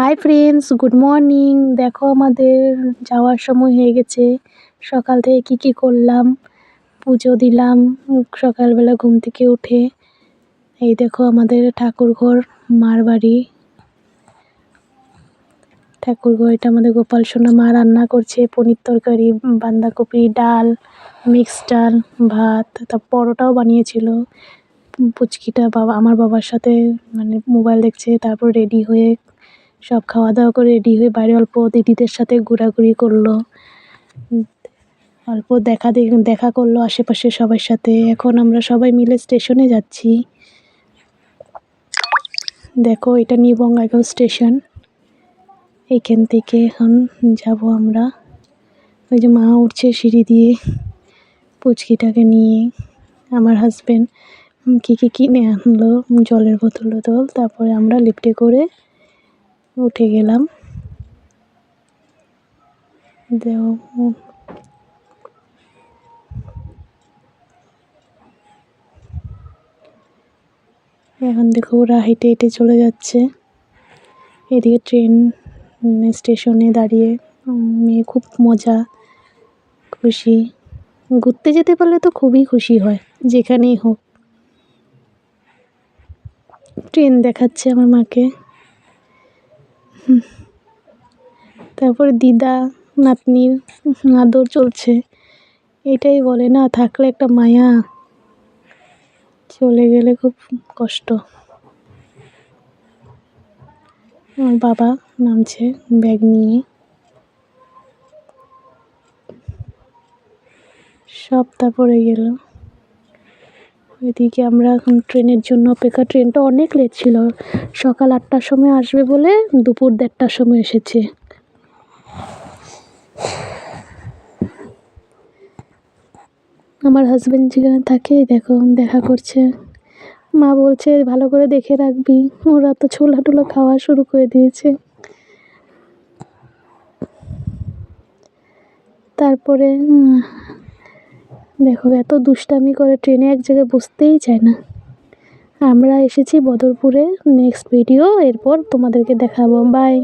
Hi friends good morning দেখো আমাদের যাওয়ার সময় হয়ে গেছে। সকাল থেকে কী কী করলাম? পুজো দিলাম, সকালবেলা ঘুম থেকে উঠে। এই দেখো আমাদের ঠাকুরঘর, মার বাড়ি। ঠাকুরঘর এটা আমাদের গোপাল সোনা মা রান্না করছে, পনির তরকারি, বাঁধাকপি, ডাল মিক্স ডাল ভাত তার পরোটাও বানিয়েছিল। পুচকিটা বাবা, আমার বাবার সাথে মানে মোবাইল দেখছে, তারপর রেডি হয়ে সব খাওয়া দাওয়া করে রেডি হয়ে বাইরে অল্প দিদিদের সাথে ঘোরাঘুরি করল। অল্প দেখা দেখা করল আশেপাশে সবার সাথে। এখন আমরা সবাই মিলে স্টেশনে যাচ্ছি। দেখো, এটা নিউ বঙ্গাইগাঁও স্টেশন এইখান থেকে এখন যাব আমরা। ওই যে মা উঠছে সিঁড়ি দিয়ে পুচকিটাকে নিয়ে। আমার হাজব্যান্ড কী কী কিনে আনলো? জলের বোতল টোতল। তারপরে আমরা লিফটে করে উঠে গেলাম। এখন দেখো ওরা হেঁটে হেঁটে চলে যাচ্ছে। এদিকে ট্রেন স্টেশনে দাঁড়িয়ে মেয়ে খুব মজা, খুশি। ঘুরতে যেতে পারলে তো খুবই খুশি হয়, যেখানেই হোক। ট্রেন দেখাচ্ছে আমার মাকে। তারপরে দিদা, নাতনির আদর চলছে। এটাই বলে, না, থাকলে একটা মায়া চলে গেলে খুব কষ্ট। আমার বাবা নামছে ব্যাগ নিয়ে। সব তারপরে গেল। ওইদিকে আমরা এখন ট্রেনের জন্য অপেক্ষা। ট্রেনটা অনেক লেট ছিল। সকাল আটটার সময় আসবে বলে দুপুর দেড়টার সময় এসেছে। আমার হাজব্যান্ড যেখানে থাকে, দেখো, দেখা করছে। মা বলছে, ভালো করে দেখে রাখবি। ওরা তো ছোলা টোলা খাওয়া শুরু করে দিয়েছে। তারপরে দেখো, এত দুষ্টামি করে ট্রেনে এক জায়গায় বসতেই চায় না। আমরা এসেছি বদরপুরে। নেক্সট ভিডিও এরপর তোমাদেরকে দেখাবো। বাই